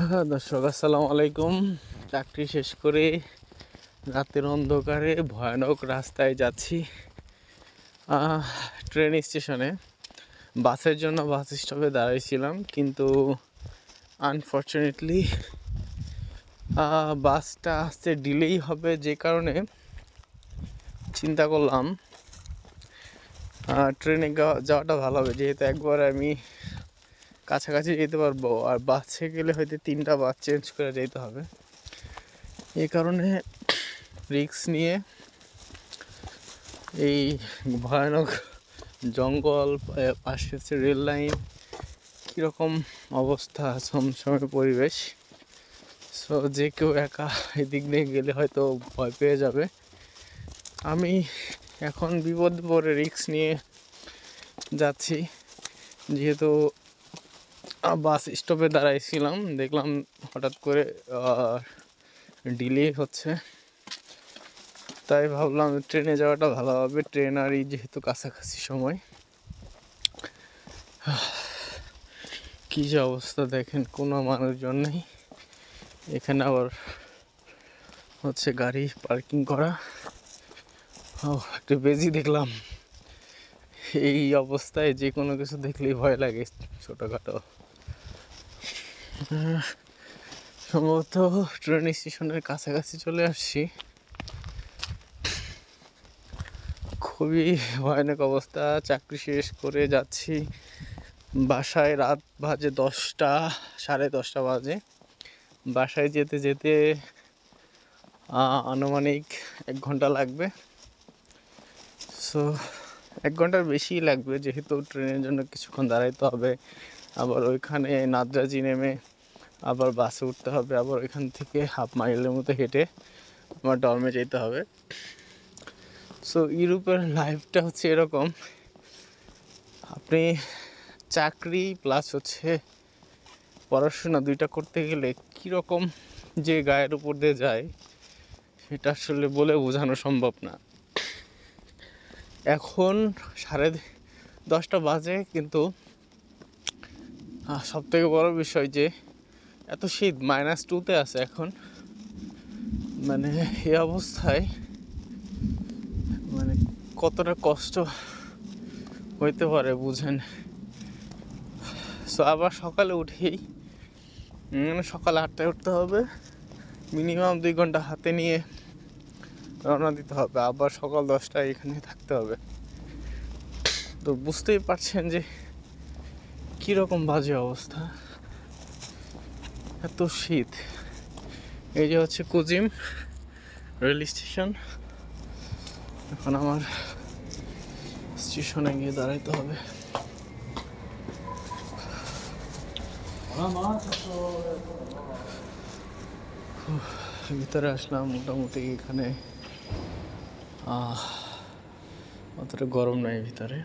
হ্যাঁ, দর্শক আসসালামু আলাইকুম। চাকরি শেষ করে রাতের অন্ধকারে ভয়ানক রাস্তায় যাচ্ছি ট্রেন স্টেশনে। বাসের জন্য বাস স্টপে দাঁড়িয়েছিলাম কিন্তু আনফর্চুনেটলি বাসটা আসতে ডিলেই হবে যে কারণে চিন্তা করলাম ট্রেনে যাওয়াটা ভালো হবে। যেহেতু একবার আমি কাছাকাছি যেতে পারব। আর বাসে গেলে হয়তো তিনটা বাস চেঞ্জ করে যেতে হবে। এই কারণে রিক্স নিয়ে এই ভয়ানক জঙ্গল পাশে হচ্ছে রেল লাইন কীরকম অবস্থা সমসময় পরিবেশ। সো যে কেউ একা এদিক দিয়ে গেলে হয়তো ভয় পেয়ে যাবে। আমি এখন বিপদ পরে রিক্স নিয়ে যাচ্ছি। যেহেতু বাস স্টপে দাঁড়াইছিলাম। দেখলাম হঠাৎ করে ডিলে হচ্ছে। তাই ভাবলাম ট্রেনে যাওয়াটা ভালো হবে। ট্রেন আর এই যেহেতু কাছাকাছি সময়। কী যে অবস্থা দেখেন, কোনো মানুষজন নেই। এখানে আবার হচ্ছে গাড়ি পার্কিং করা। ও একটা বেজি দেখলাম। এই অবস্থায় যে কোনো কিছু দেখলেই ভয় লাগে ছোটোখাটো। সম্ভবত ট্রেন স্টেশনের কাছাকাছি চলে আসছি। খুবই ভয়ানক অবস্থা, চাকরি শেষ করে যাচ্ছি বাসায় রাত বাজে দশটা, সাড়ে দশটা বাজে। বাসায় যেতে যেতে আনুমানিক এক ঘণ্টা লাগবে। সো এক ঘণ্টার বেশি লাগবে, যেহেতু ট্রেনের জন্য কিছুক্ষণ দাঁড়াইতে হবে। আবার ওইখানে নাদরাজি নেমে আবার বাসে উঠতে হবে, আবার ওইখান থেকে হাফ মাইলের মতো হেঁটে আমার ডর্মে যেতে হবে। সো ইউরোপের লাইফটা হচ্ছে এরকম। আপনি চাকরি প্লাস হচ্ছে পড়াশোনা দুইটা করতে গেলে কীরকম যে গায়ের উপর দিয়ে যায় সেটা আসলে বলে বোঝানো সম্ভব না। এখন সাড়ে দশটা বাজে কিন্তু সব থেকে বড় বিষয় যে এত শীত মাইনাস টুতে আছে এখন। মানে এই অবস্থায় মানে কতটা কষ্ট হইতে পারে বুঝেন। সো আবার সকালে উঠেই মানে সকাল আটটায় উঠতে হবে। মিনিমাম দুই ঘণ্টা হাতে নিয়ে রওনা দিতে হবে। আবার সকাল দশটায় এখানে থাকতে হবে। তো বুঝতেই পারছেন যে কীরকম বাজে অবস্থা? এত শীত। এই যে হচ্ছে কুজিম রেল স্টেশন। এখন আমার স্টেশনে গিয়ে দাঁড়াইতে হবে। ভিতরে আসলাম মোটামুটি এখানে। অতটা গরম নাই ভিতরে।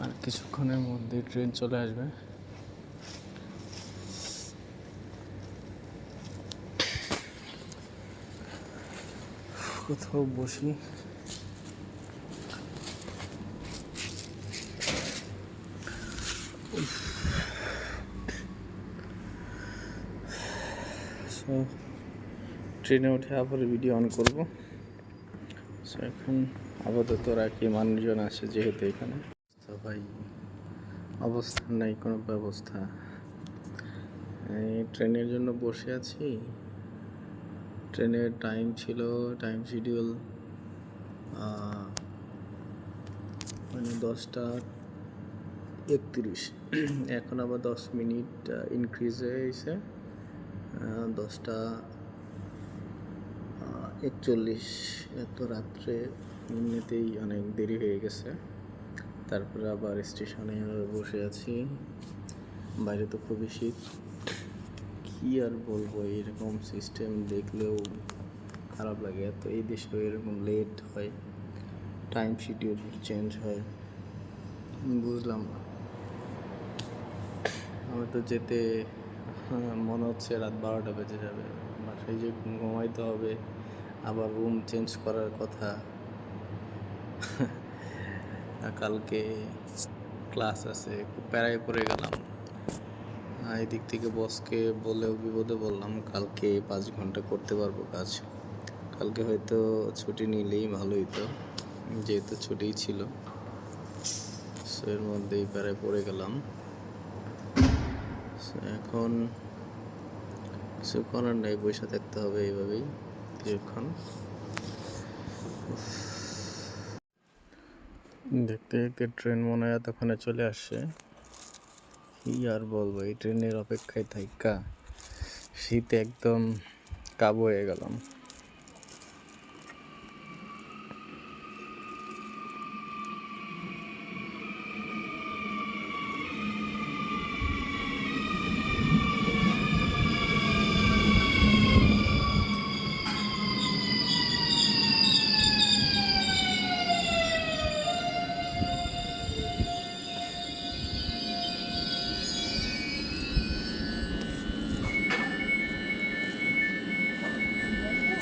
আর কিছুক্ষণের মধ্যে ট্রেন চলে আসবে। কোথাও বসি। ট্রেনে উঠে আবার ভিডিও অন করব। এখন আপাতত রাখি, মানুষজন আছে যেহেতু এখানে। ভাই, অবস্থা নাই, কোনো ব্যবস্থা। ট্রেনের জন্য বসে আছি। ট্রেনের টাইম ছিল টাইম শিডিউল মানে দশটা একত্রিশ। এখন আবার দশ মিনিট ইনক্রিজ হয়ে গেছে দশটা একচল্লিশ। এত রাত্রে এমনিতেই অনেক দেরি হয়ে গেছে। তারপরে আবার স্টেশনে বসে আছি। বাইরে তো খুবই শীত। কি আর বলব এরকম সিস্টেম দেখলেও খারাপ লাগে। এত এই দেশেও এরকম লেট হয় টাইম শিডিউল চেঞ্জ হয়। বুঝলাম আমার তো যেতে হ্যাঁ, মনে হচ্ছে রাত বারোটা বেজে যাবে। বাসায় যে ঘুমাইতে হবে আবার রুম চেঞ্জ করার কথা। কালকে ক্লাস আছে, খুব প্যারায় পড়ে গেলাম। এদিক থেকে বসকে বলেও বিপদে বললাম কালকে পাঁচ ঘণ্টা করতে পারব কাজ। কালকে হয়তো ছুটি নিলেই ভালো হতো যেহেতু ছুটিই ছিল। সো এর মধ্যেই প্যারায় পড়ে গেলাম। এখন কিছু করার নেই, বসে থাকতে হবে এইভাবেই, কিছুক্ষণ। দেখতে দেখতে ট্রেন মনে হয় এতক্ষণে চলে আসছে। কি আর বলব, এই ট্রেনের অপেক্ষায় থাইকা, শীতে একদম কাবু হয়ে গেলাম।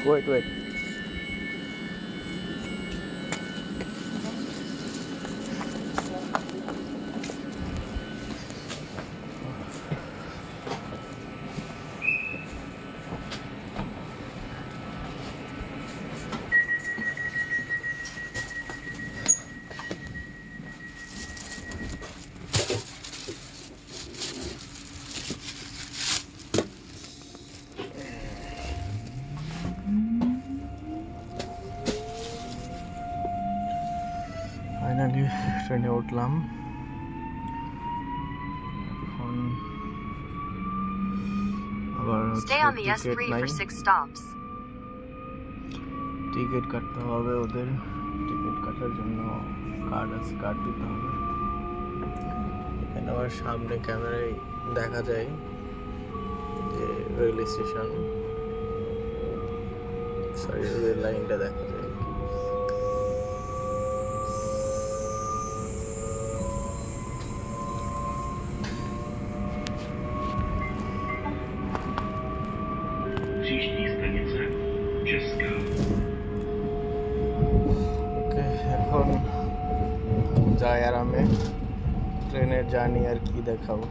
不会对 ট্রেনে উঠলাম। এখন আবার Stay on the ticket S3 নাই for six stops. টিকিট কাটতে হবে ওদের। টিকিট কাটার জন্য কার্ড আছে কার্ড দিতে হবে। এখানে আবার সামনে ক্যামেরায় দেখা যায় যে রেল স্টেশন সরি রেল লাইনটা দেখা। এখন যাই আরামে ট্রেনের জার্নি আর কি দেখাবো